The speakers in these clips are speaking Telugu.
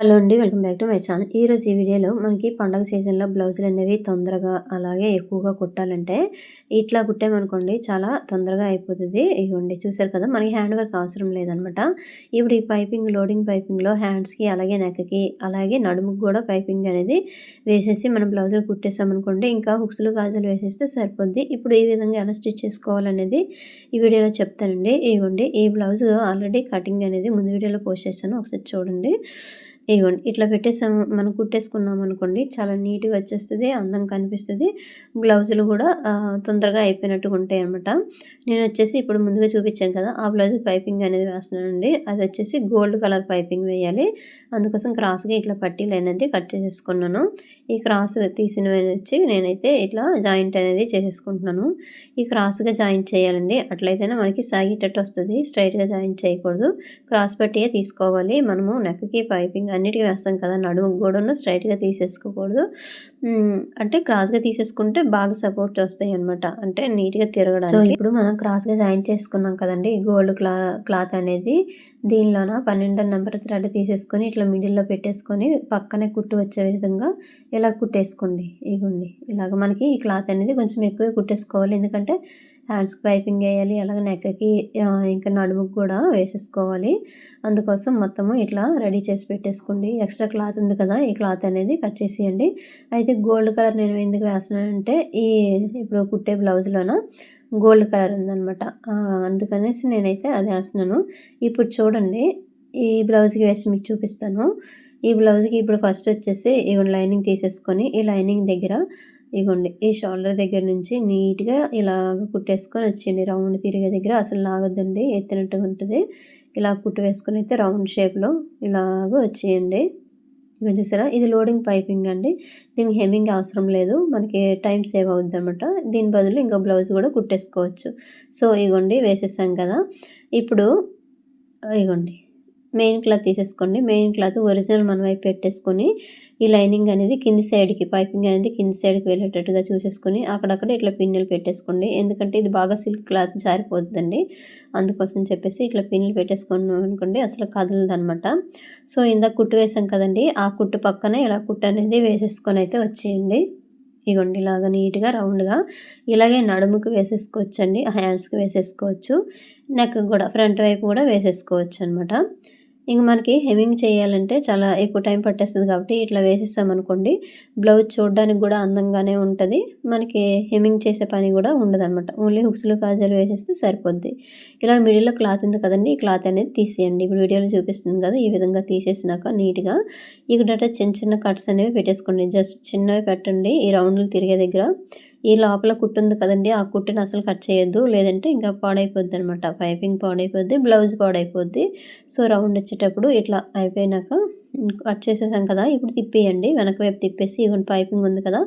హలో అండి welcome back to my channel. ఈరోజు ఈ వీడియోలో మనకి పండగ సీజన్లో బ్లౌజులు అనేవి తొందరగా అలాగే ఎక్కువగా కుట్టాలంటే ఇట్లా కుట్టామనుకోండి చాలా తొందరగా అయిపోతుంది. ఇవ్వండి చూసారు కదా మనకి హ్యాండ్ వర్క్ అవసరం లేదనమాట. ఇప్పుడు ఈ పైపింగ్ లోడింగ్ పైపింగ్లో హ్యాండ్స్కి అలాగే నెక్కకి అలాగే నడుముకు కూడా పైపింగ్ అనేది వేసేసి మనం బ్లౌజులు కుట్టేసామనుకోండి ఇంకా హుక్స్లు గాజులు వేసేస్తే సరిపోద్ది. ఇప్పుడు ఈ విధంగా ఎలా స్టిచ్ చేసుకోవాలనేది ఈ వీడియోలో చెప్తానండి. ఇవ్వండి ఈ బ్లౌజ్ ఆల్రెడీ కటింగ్ అనేది ముందు వీడియోలో పోస్ట్ చేశాను ఒకసారి చూడండి. ఇగోండి ఇట్లా పెట్టేసాము మనం కుట్టేసుకున్నాం అనుకోండి చాలా నీట్గా వచ్చేస్తుంది అందం కనిపిస్తుంది. బ్లౌజులు కూడా తొందరగా అయిపోయినట్టుగా ఉంటాయి అనమాట నేను వచ్చేసి ఇప్పుడు ముందుగా చూపించాను కదా ఆ బ్లౌజ్ పైపింగ్ అనేది వేస్తున్నానండి అది వచ్చేసి గోల్డ్ కలర్ పైపింగ్ వేయాలి. అందుకోసం క్రాస్గా ఇట్లా పట్టీలు అనేది కట్ చేసేసుకున్నాను. ఈ క్రాస్ తీసిన వచ్చి నేనైతే ఇట్లా జాయింట్ అనేది చేసేసుకుంటున్నాను. ఈ క్రాస్గా జాయింట్ చేయాలండి. అట్లయితేనే మనకి సాగేటట్టు వస్తుంది. స్ట్రైట్గా జాయింట్ చేయకూడదు. క్రాస్ పట్టియే తీసుకోవాలి. మనము నెక్కి పైపింగ్ అన్నిటికీ వేస్తాం కదా నడుము కూడా స్ట్రైట్గా తీసేసుకోకూడదు. అంటే క్రాస్గా తీసేసుకుంటే బాగా సపోర్ట్ వస్తాయి అనమాట అంటే నీట్గా తిరగడం సో ఇప్పుడు మనం క్రాస్గా జాయింట్ చేసుకున్నాం కదండి గోల్డ్ క్లా క్లాత్ అనేది దీనిలోన? పన్నెండు నెంబర్ థ్రెడ్ తీసేసుకొని ఇట్లా మిడిల్లో పెట్టేసుకొని పక్కనే కుట్టు వచ్చే విధంగా ఇలా కుట్టేసుకోండి? ఇగోండి ఇలాగ మనకి ఈ క్లాత్ అనేది కొంచెం ఎక్కువ కుట్టేసుకోవాలి. ఎందుకంటే హ్యాండ్స్ పైపింగ్ వేయాలి అలాగే నెక్కకి ఇంకా నడుముకు కూడా వేసేసుకోవాలి. అందుకోసం మొత్తము ఇట్లా రెడీ చేసి పెట్టేసుకోండి. ఎక్స్ట్రా క్లాత్ ఉంది కదా ఈ క్లాత్ అనేది కట్ చేసేయండి. అయితే గోల్డ్ కలర్ నేను ఎందుకు వేస్తున్నానంటే ఈ ఇప్పుడు కుట్టే బ్లౌజ్లోన గోల్డ్ కలర్ ఉందనమాట అందుకనేసి నేనైతే అది వేస్తున్నాను. ఇప్పుడు చూడండి ఈ బ్లౌజ్కి వేసి మీకు చూపిస్తాను. ఈ బ్లౌజ్కి ఇప్పుడు ఫస్ట్ వచ్చేసి ఈ లైనింగ్ తీసేసుకొని ఈ లైనింగ్ దగ్గర ఇగోండి ఈ షోల్డర్ దగ్గర నుంచి నీట్గా ఇలా కుట్టేసుకొని వచ్చేయండి. రౌండ్ తిరిగే దగ్గర అసలు లాగద్దండి ఎత్తినట్టుగా ఉంటుంది. ఇలా కుట్టు వేసుకొని అయితే రౌండ్ షేప్లో ఇలాగ వచ్చేయండి. ఇక చూసారా ఇది లోడింగ్ పైపింగ్ అండి. దీనికి హెమ్మింగ్ అవసరం లేదు మనకి టైం సేవ్ అవుద్ది అనమాట దీని బదులు ఇంకా బ్లౌజ్ కూడా కుట్టేసుకోవచ్చు. సో ఇగోండి వేసేసాం కదా. ఇప్పుడు ఇగోండి. మెయిన్ క్లాత్ తీసేసుకోండి. మెయిన్ క్లాత్ ఒరిజినల్ మన వైపు పెట్టేసుకొని ఈ లైనింగ్ అనేది కింది సైడ్కి పైపింగ్ అనేది కింది సైడ్కి వెళ్ళేటట్టుగా చూసేసుకొని అక్కడక్కడ ఇట్లా పిన్నులు పెట్టేసుకోండి. ఎందుకంటే ఇది బాగా సిల్క్ క్లాత్ జారిపోతుందండి అందుకోసం చెప్పేసి ఇట్లా పిన్నులు పెట్టేసుకున్నాం అనుకోండి అసలు కదలదనమాట. సో ఇందాక కుట్టు వేసాం కదండి ఆ కుట్టు పక్కనే ఇలా కుట్టు అనేది వేసేసుకొని అయితే వచ్చేయండి. ఇగోండి ఇలాగ నీట్గా రౌండ్గా ఇలాగే నడుముకు వేసేసుకోవచ్చండి హ్యాండ్స్కి వేసేసుకోవచ్చు నెక్ కూడా ఫ్రంట్ వైపు కూడా వేసేసుకోవచ్చు అనమాట ఇంక మనకి హెమింగ్ చేయాలంటే చాలా ఎక్కువ టైం పట్టేస్తుంది కాబట్టి ఇట్లా వేసేసామనుకోండి బ్లౌజ్ చూడడానికి కూడా అందంగానే ఉంటుంది. మనకి హెమింగ్ చేసే పని కూడా ఉండదు అనమాట ఓన్లీ హుక్స్లు కాజాలు వేసేస్తే సరిపోద్ది. ఇలా మిడిల్లో క్లాత్ ఉంది కదండి ఈ క్లాత్ అనేది తీసేయండి. ఇప్పుడు వీడియోలో చూపిస్తుంది కదా ఈ విధంగా తీసేసినాక నీట్గా. ఇక్కడ చిన్న చిన్న కట్స్ అనేవి పెట్టేసుకోండి. జస్ట్ చిన్నవి పెట్టండి ఈ రౌండ్లు తిరిగే దగ్గర. ఈ లోపల కుట్టు ఉంది కదండి ఆ కుట్టుని అసలు కట్ చేయొద్దు. లేదంటే ఇంకా పాడైపోద్ది అనమాట పైపింగ్ పాడైపోద్ది బ్లౌజ్ పాడైపోద్ది. సో రౌండ్ వచ్చేటప్పుడు ఇట్లా అయిపోయినాక కట్ చేసేసాం కదా ఇప్పుడు తిప్పేయండి. వెనక వైపు తిప్పేసి ఇవన్నీ పైపింగ్ ఉంది కదా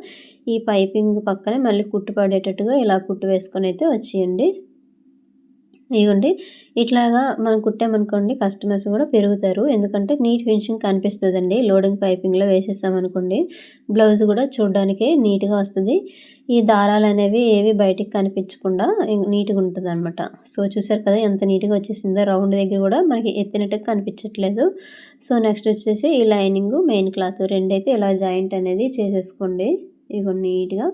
ఈ పైపింగ్ పక్కనే మళ్ళీ కుట్టు పడేటట్టుగా ఇలా కుట్టు వేసుకొని అయితే వచ్చేయండి. ఇదిగోండి ఇట్లాగా మనం కుట్టామనుకోండి కస్టమర్స్ కూడా పెరుగుతారు. ఎందుకంటే నీట్ ఫినిషింగ్ కనిపిస్తుందండి. లోడింగ్ పైపింగ్లో వేసేసామనుకోండి బ్లౌజ్ కూడా చూడడానికే నీట్గా వస్తుంది. ఈ దారాలు అనేవి ఏవి బయటికి కనిపించకుండా నీట్గా ఉంటుంది అనమాట సో చూసారు కదా ఎంత నీట్గా వచ్చేసిందో. రౌండ్ దగ్గర కూడా మనకి ఎత్తినట్టుగా కనిపించట్లేదు. సో నెక్స్ట్ వచ్చేసి ఈ లైనింగ్ మెయిన్ క్లాత్ రెండైతే ఇలా జాయింట్ అనేది చేసేసుకోండి. ఇగో నీట్గా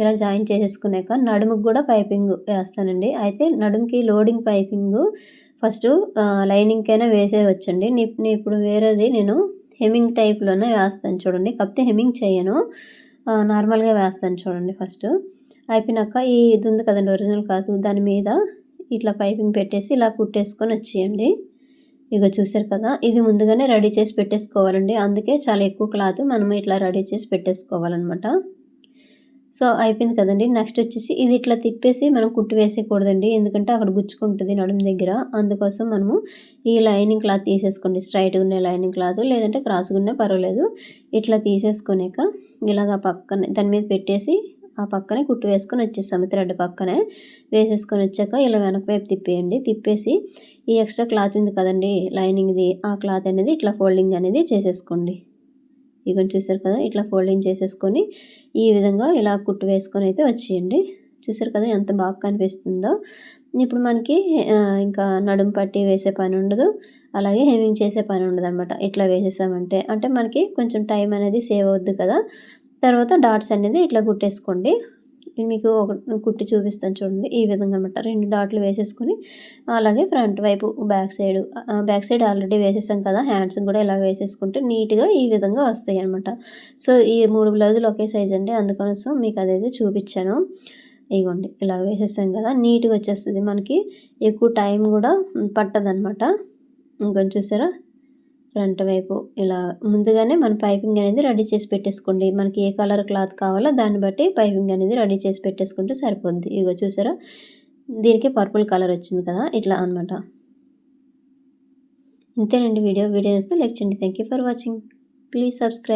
ఇలా జాయిన్ చేసేసుకున్నాక నడుముకు కూడా పైపింగ్ వేస్తానండి. అయితే నడుముకి లోడింగ్ పైపింగ్ ఫస్ట్ లైనింగ్కైనా వేసేవచ్చండి నీ ఇప్పుడు వేరేది నేను హెమ్మింగ్ టైప్లోనే వేస్తాను చూడండి. కాకపోతే హెమ్మింగ్ చేయను. నార్మల్గా వేస్తాను చూడండి ఫస్ట్. అయిపోయినాక ఈ ఇది ఉంది కదండి ఒరిజినల్ కాదు దాని మీద ఇట్లా పైపింగ్ పెట్టేసి ఇలా కుట్టేసుకొని వచ్చేయండి. ఇక చూసారు కదా ఇది ముందుగానే రెడీ చేసి పెట్టేసుకోవాలండి. అందుకే చాలా ఎక్కువ క్లాత్ మనం ఇట్లా రెడీ చేసి పెట్టేసుకోవాలన్నమాట. సో అయిపోయింది కదండి. నెక్స్ట్ వచ్చేసి ఇది ఇట్లా తిప్పేసి మనం కుట్టు వేసేయకూడదండి. ఎందుకంటే అక్కడ గుచ్చుకుంటుంది నడుము దగ్గర. అందుకోసం మనము ఈ లైనింగ్ క్లాత్ తీసేసుకోండి. స్ట్రైట్గా ఉన్న లైనింగ్ క్లాత్ లేదంటే క్రాస్గా ఉన్నా పర్వాలేదు. ఇట్లా తీసేసుకునేక ఇలాగ పక్కన దాని మీద పెట్టేసి ఆ పక్కనే కుట్టు వేసుకొని వచ్చేసాము థ్రెడ్ పక్కనే వేసేసుకొని వచ్చాక ఇలా వెనక వైపు తిప్పేయండి. తిప్పేసి ఈ ఎక్స్ట్రా క్లాత్ ఉంది కదండి లైనింగ్ది ఆ క్లాత్ అనేది ఇట్లా ఫోల్డింగ్ అనేది చేసేసుకోండి. ఇక చూసారు కదా ఇట్లా ఫోల్డింగ్ చేసేసుకొని ఈ విధంగా ఇలా కుట్టు వేసుకొని అయితే వచ్చేయండి. చూసారు కదా ఎంత బాగా కనిపిస్తుందో. ఇప్పుడు మనకి ఇంకా నడుం పట్టి వేసే పని ఉండదు అలాగే హెమింగ్ చేసే పని ఉండదు అనమాట ఇట్లా వేసేసామంటే అంటే మనకి కొంచెం టైం అనేది సేవ్ అవుద్ది కదా. తర్వాత డాట్స్ అనేది ఇట్లా కుట్టేసుకోండి మీకు ఒక కుట్టి చూపిస్తాను చూడండి. ఈ విధంగా అనమాట రెండు డాట్లు వేసేసుకొని అలాగే ఫ్రంట్ వైపు back side back side already వేసేసాం కదా. హ్యాండ్స్ కూడా ఇలా వేసేసుకుంటే నీట్గా ఈ విధంగా వస్తాయి అనమాట సో ఈ మూడు బ్లౌజులు ఒకే సైజ్ అండి. అందుకోసం మీకు అదైతే చూపించాను. ఇగోండి ఇలా వేసేసాం కదా. నీట్గా వచ్చేస్తుంది. మనకి ఎక్కువ టైం కూడా పట్టదనమాట ఇంకొంచెం చూసారా? ఫ్రంట్ వైపు ఇలా ముందుగానే మన పైపింగ్ అనేది రెడీ చేసి పెట్టేసుకోండి. మనకి ఏ కలర్ క్లాత్ కావాలో దాన్ని బట్టి పైపింగ్ అనేది రెడీ చేసి పెట్టేసుకుంటే సరిపోద్ది. ఇగో చూసారా? దీనికి పర్పుల్ కలర్ వచ్చింది కదా ఇట్లా అనమాట ఇంతేనండి వీడియో. వీడియో వస్తే లైక్ చేయండి. Thank you for watching please subscribe